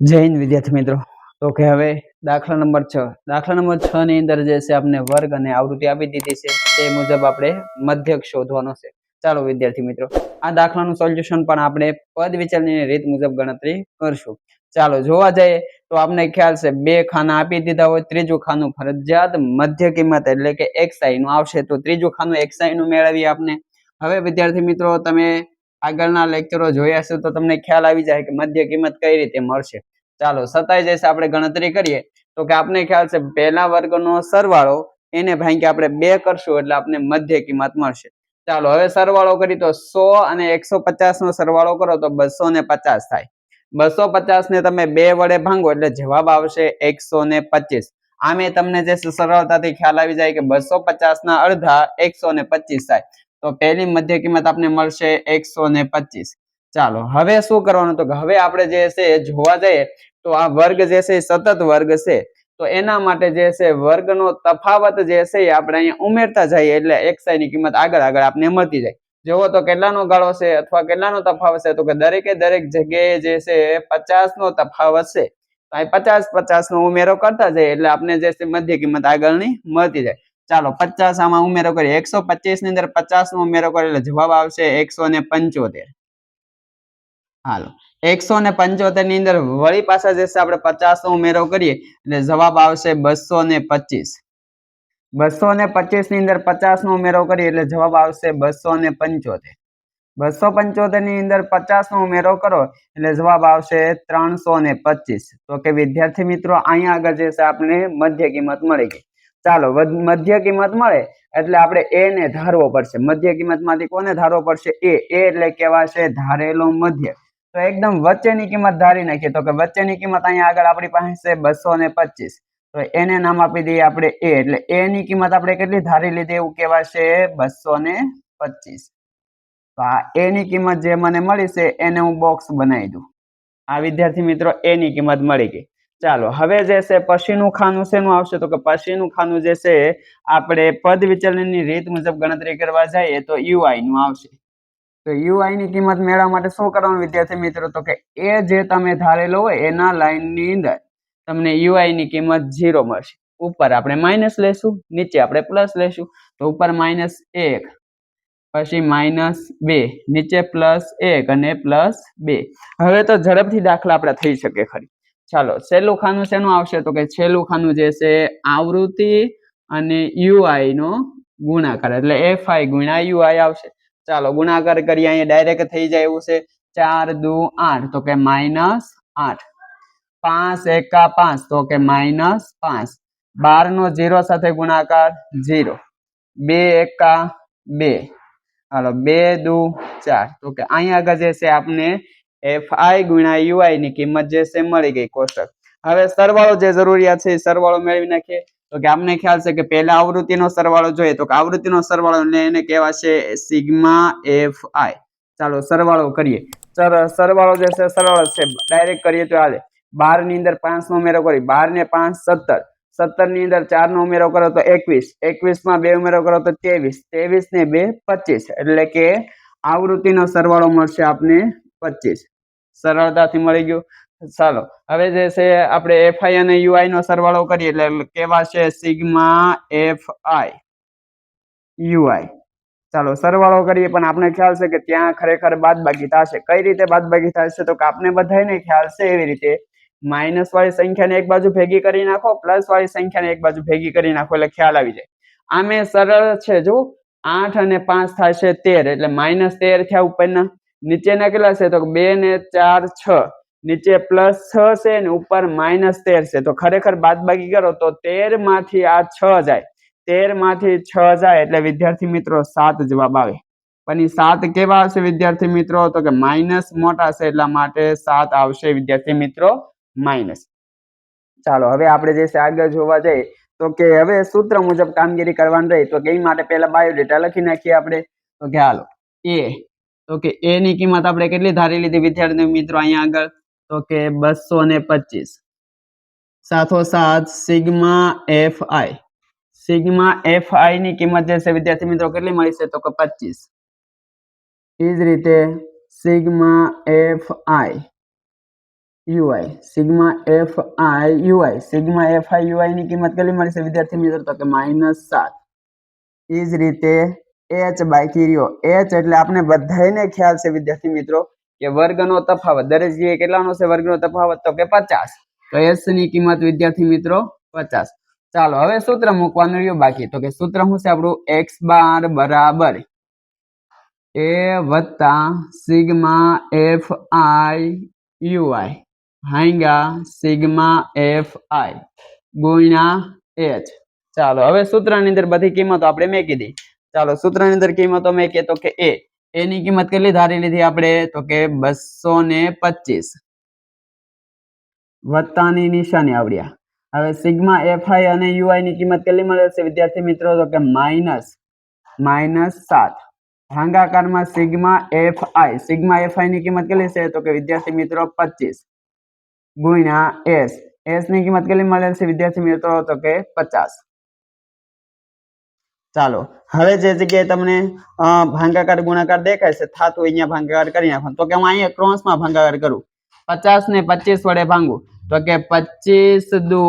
જય વિદ્યાર્થી મિત્રો. તો કે હવે દાખલા નંબર છ. દાખલા નંબર છ ની અંદર જે છે આપણે વર્ગ અને આવૃત્તિ આપી દીધી છે, તે મુજબ આપણે મધ્યક શોધવાનો છે. ચાલો વિદ્યાર્થી મિત્રો, આ દાખલાનું સોલ્યુશન પણ આપણે પદ વિચારની રીત મુજબ ગણતરી કરશું. ચાલો જોવા જઈએ, તો આપણે ખ્યાલ છે, બે ખાના આપી દીધા હોય, ત્રીજું ખાનું ફરજિયાત મધ્ય કિંમત એટલે કે એક્સઆઈ નું આવશે. તો ત્રીજું ખાનું એક્સઆઈ નું મેળવીએ આપણે હવે વિદ્યાર્થી મિત્રો, તમે આગળના લેક્ચરો જોયા છે તો તમને ખ્યાલ આવી જાય કે મધ્ય કિંમત કઈ રીતે મળશે. ચાલો, સતાઈ જશે આપણે ગણતરી કરીએ. તો કે આપણે ખ્યાલ છે, પહેલા વર્ગનો સરવાળો, એને કે આપણે બે કરશું એટલે આપણે મધ્ય કિંમત મળશે. ચાલો, હવે સરવાળો કરી તો સો અને એકસો નો સરવાળો કરો તો બસો ને પચાસ થાય. બસો પચાસ ને તમે બે વડે ભાંગો એટલે જવાબ આવશે એકસો ને પચીસ. આમે તમને જે સરળતાથી ખ્યાલ આવી જાય કે બસો પચાસ ના અડધા એકસો ને પચીસ થાય. તો પહેલી મધ્ય કિંમત આપને મળશે એકસો ને પચીસ. ચાલો, હવે શું કરવાનું? તો હવે આપણે જે છે જોવા જઈએ, તો આ વર્ગ જે છે સતત વર્ગ છે. તો એના માટે જે છે વર્ગનો તફાવત જે છે આપણે અહીંયા ઉમેરતા જઈએ, એટલે એક્સાઈ ની કિંમત આગળ આગળ આપણે મળતી જાય. જોવો તો કેટલાનો ગાળો છે અથવા કેટલાનો તફાવત છે? તો કે દરેકે દરેક જગ્યાએ જે છે પચાસ નો તફાવત છે. પચાસ પચાસ નો ઉમેરો કરતા જઈએ, એટલે આપણે જે છે મધ્ય કિંમત આગળની મળતી જાય. ચાલો પચાસ આમાં ઉમેરો કરીએ. એકસો પચીસની અંદર પચાસ નો ઉમેરો કરીએ એટલે જવાબ આવશે એકસો ને પંચોતેર. હાલો. એકસો ને પંચોતેરની અંદર વળી પાછા જશે આપણે પચાસ નો ઉમેરો કરીએ એટલે જવાબ આવશે બસો ને પચીસ. બસો ને પચીસની અંદર પચાસ નો ઉમેરો કરીએ એટલે જવાબ આવશે બસો ને પંચોતેર. બસો પંચોતેરની અંદર પચાસ નો ઉમેરો કરો એટલે જવાબ આવશે ત્રણસો ને પચીસ. તો કે વિદ્યાર્થી મિત્રો, અહીંયા આગળ જે છે આપણે મધ્ય કિંમત મળી ગઈ. ચાલો મધ્ય કિંમત મળે, એટલે આપણે એ ને ધારવો પડશે. મધ્ય કિંમતમાંથી કોને ધારવો પડશે? એ એટલે કહેવાશે ધારેલો મધ્ય. તો એકદમ વચ્ચેની કિંમત ધારી નાખીએ. તો કે વચ્ચેની કિંમત અહીંયા આગળ આપણી પાસે બસો ને પચીસ. તો એને નામ આપી દઈએ આપણે એ એટલે એ ની કિંમત આપણે કેટલી ધારી લીધી? એવું કહેવાશે બસો ને પચીસ. તો આ એ ની કિંમત જે મને મળી છે, એને હું બોક્સ બનાવી દઉં. આ વિદ્યાર્થી મિત્રો એ ની કિંમત મળી ગઈ. ચાલો, હવે જે છે પછીનું ખાનું શેનું આવશે? તો કે પછીનું ખાનું જે છે, આપણે પદ વિચલનની રીત મુજબ ગણતરી કરવા જઈએ તો યુઆઈ નું આવશે. તો યુઆઈ ની કિંમત મેળવવા માટે શું કરવાનું વિદ્યાર્થી મિત્રો? તો કે એ જે તમે ધારેલો હોય, એના લાઈનની અંદર તમને યુઆઈ ની કિંમત ઝીરો મળશે. ઉપર આપણે માઇનસ લેશું, નીચે આપણે પ્લસ લેશું. તો ઉપર માઇનસ એક, પછી માઇનસ બે, નીચે પ્લસ એક અને પ્લસ બે. હવે તો ઝડપથી દાખલા આપણે થઈ શકે ખરી. ચાલો છેલ્લું ખાનું શેનું આવશે? તો કે છેલ્લું ખાનું જે છે, આવૃત્તિ અને યુઆઈ નો ગુણાકાર. એટલે એફ આઈ ગુણ્યા યુઆઈ આવશે. ચાલો, ગુણાકાર કરીએ, અહીંયા ડાયરેક્ટ થઈ જાય એવું છે. ચાર દુ આઠ, તો કે માઇનસ આઠ. પાંચ એકા પાંચ, તો કે માઇનસ પાંચ. બાર નો ઝીરો સાથે ગુણાકાર ઝીરો બે એકા બે. હાલો, બે દુ ચાર. તો કે અહીંયા આગળ જે છે, આપને એફ આઈ ગુણ્યા યુઆઈ ની કિંમત જે છે મળી ગઈ કોષ્ટક. હવે સરવાળો જે જરૂરિયાત છે એ સરવાળો મેળવી નાખીએ. તો કે આપને ખ્યાલ છે કે પહેલા આવૃત્તિનો સરવાળો જોઈએ. તો કે આવૃત્તિનો સરવાળો એને એને કહેવાશે સિગ્મા એફ આઈ ચાલો સરવાળો કરીએ. સર, સરવાળો જે છે સરવાળો છે. ડાયરેક્ટ કરીએ તો હાલે. બારની અંદર પાંચ નો ઉમેરો કરી. બાર ને પાંચ, સત્તર. સત્તરની અંદર ચાર નો ઉમેરો કરો તો એકવીસ. એકવીસમાં બે ઉમેરો કરો તો ત્રેવીસ. ત્રેવીસ ને બે પચીસ. એટલે કે આવૃત્તિનો સરવાળો મળશે આપને પચીસ. સરળતાથી મળી ગયું. ચાલો, હવે જે છે આપણે એફઆઈ અને યુઆઈ નો સરવાળો કરીએ એટલે કેવા છે? સિગ્મા એફ આઈ યુઆઈ ચાલો, સરવાળો કરીએ, પણ આપણે ખ્યાલ છે કે ત્યાં ખરેખર બાદબાકી થશે કઈ રીતે બાદબાકી થશે તો કે આપણે બધાને ખ્યાલ છે એવી રીતે. માઇનસ વાળી સંખ્યાને એક બાજુ ભેગી કરી નાખો, પ્લસ વાળી સંખ્યાને એક બાજુ ભેગી કરી નાખો એટલે ખ્યાલ આવી જાય. આમે સરળ છે, જો આઠ અને પાંચ થશે તેર, એટલે માઇનસ તેર થયા ઉપરના. નીચેના કેટલા છે તો બે ને ચાર છ. નીચે પ્લસ છ છે ને ઉપર માઇનસ તેર છે. તો ખરેખર બાદબાકી કરો તો તેરમાંથી આ છ જાય. તેરમાંથી છ જાય એટલે વિદ્યાર્થી મિત્રો સાત જવાબ આવે. પણ એ સાત કેવા આવશે વિદ્યાર્થી મિત્રો? તો કે માઇનસ મોટા છે એટલા માટે સાત આવશે વિદ્યાર્થી મિત્રો માઇનસ ચાલો, હવે આપણે જે છે આગળ જોવા જઈએ. તો કે હવે સૂત્ર મુજબ કામગીરી કરવાની રહી તો કે માટે પહેલા બાયોડેટા લખી નાખીએ આપણે. તો કે હાલો એ તો કે એ ની કિંમત આપણે કેટલી ધારી લીધી વિદ્યાર્થી મિત્રો અહીંયા આગળ? તો કે બસો ને પચીસ. સાથોસાથ sigma F I sigma F I ની કિંમત જે છે વિદ્યાર્થી મિત્રો કેટલી મળી છે? તો કે પચીસ. એ જ રીતે sigma F I U I. Sigma F I U I. Sigma F I U I ની કિંમત કેટલી મળશે વિદ્યાર્થી મિત્રો? તો કે માઇનસ સાત. એ જ રીતે એચ બાકી રહ્યો એચ એટલે આપણે બધાને ખ્યાલ છે, વિદ્યાર્થી મિત્રો, કે વર્ગનો તફાવત. દરેક કેટલાનો છે વર્ગનો તફાવત? તો કે પચાસ. તો એચની કિંમત, વિદ્યાર્થી મિત્રો, પચાસ. ચાલો, હવે સૂત્ર મૂકવાનું રહ્યું બાકી. તો કે સૂત્ર શું છે આપણું? એક્સ બાર બરાબર. એ વત્તા sigma F I U I હાઈગા sigma F I ગુણ્યા એચ. ચાલો, હવે સૂત્રની અંદર બધી કિંમતો આપણે મેકી દઈ ચાલો સૂત્રની અંદર કિંમતો કે તો કે એ એની કિંમત કેટલી ધારી લીધી આપણે? તો કે બસો ને પચીસ. વત્તાની નિશાની આવડ્યા. હવે સિગ્મા એફઆઈ અને યુઆઈ ની કિંમત કેટલી મળે છે? વિદ્યાર્થી મિત્રો, તો કે માઇનસ માઇનસ સાત. ભાંગાકારમાં sigma F I sigma F I ની કિંમત કેટલી છે? તો કે વિદ્યાર્થી મિત્રો, પચીસ. ગુણ્યા એસ એસની કિંમત કેટલી મળે છે? વિદ્યાર્થી મિત્રો, તો કે પચાસ. ચાલો, હવે જે જગ્યાએ તમને ભાંગાકાર, ગુણાકાર દેખાય છે થાતું અહીંયા ભાંગાકાર કરી નાખવાનું. તો કે હું અહીંયા ક્રોસમાં ભાંગાકાર કરું. પચાસ ને પચીસ વડે ભાંગું. તો કે પચીસ દુ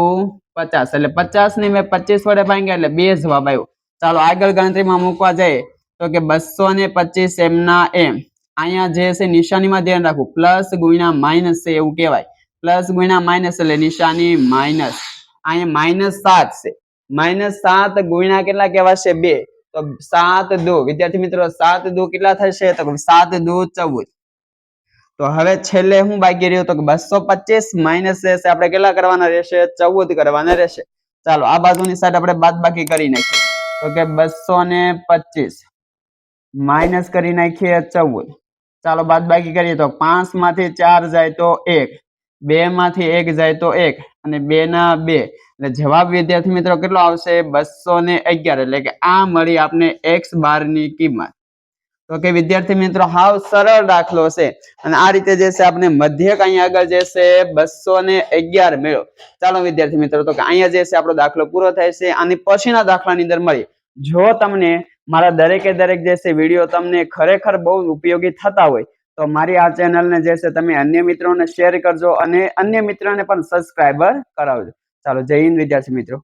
પચાસ. એટલે પચાસ ને મેં પચીસ વડે ભાંગ્યા, એટલે બે જવાબ આવ્યો. ચાલો, આગળ ગણતરીમાં મૂકવા જઈએ. તો કે બસો ને પચીસ એમના એમ. અહીંયા જે છે, નિશાનીમાં ધ્યાન રાખવું. પ્લસ ગુણ્યા માઇનસ છે, એવું કહેવાય. પ્લસ ગુણ્યા માઇનસ એટલે નિશાની માઇનસ. અહીંયા માઇનસ સાત છે. માઇનસ સાત ગુણ્યા કેટલા કહેવાશે બે? તો સાત દો. વિદ્યાર્થી મિત્રો, સાત દો કેટલા થશે? તો સાત દો ચૌદ. તો હવે છેલ્લે હું બાકી રહ્યો તો બસો પચીસ માઇનસ રહેશે આપણે કેટલા કરવાના રહેશે? ચૌદ કરવાના રહેશે. ચાલો, આ બાજુની સાઈડ આપણે બાદ બાકી કરી નાખીએ. તો કે બસો ને પચીસ માઇનસ કરી નાખીએ ચૌદ. ચાલો, બાદ બાકી કરીએ તો પાંચમાંથી ચાર જાય તો એક, બે માંથી એક જાય તો એક, અને બે ના બે. એટલે જવાબ વિદ્યાર્થી મિત્રો કેટલો આવશે? બસો ને અગિયાર. એટલે કે આ મળી આપને એક્સ બારની કિંમત. તો કે વિદ્યાર્થી મિત્રો, હાવ સરળ દાખલો છે. અને આ રીતે જે છે આપણે મધ્યક અહીંયા આગળ જે છે બસો ને અગિયાર મેળો ચાલો વિદ્યાર્થી મિત્રો, તો કે અહીંયા જે છે આપણો દાખલો પૂરો થાય છે. અને પછીના દાખલાની અંદર મળી જો તમને મારા દરેકે દરેક જે છે વીડિયો તમને ખરેખર બહુ ઉપયોગી થતા હોય, તો મારી આ ચેનલને જે છે તમે અન્ય મિત્રોને શેર કરજો અને અન્ય મિત્રોને પણ સબસ્ક્રાઈબર કરાવજો. ચાલો જય હિન્દ વિદ્યાર્થી મિત્રો.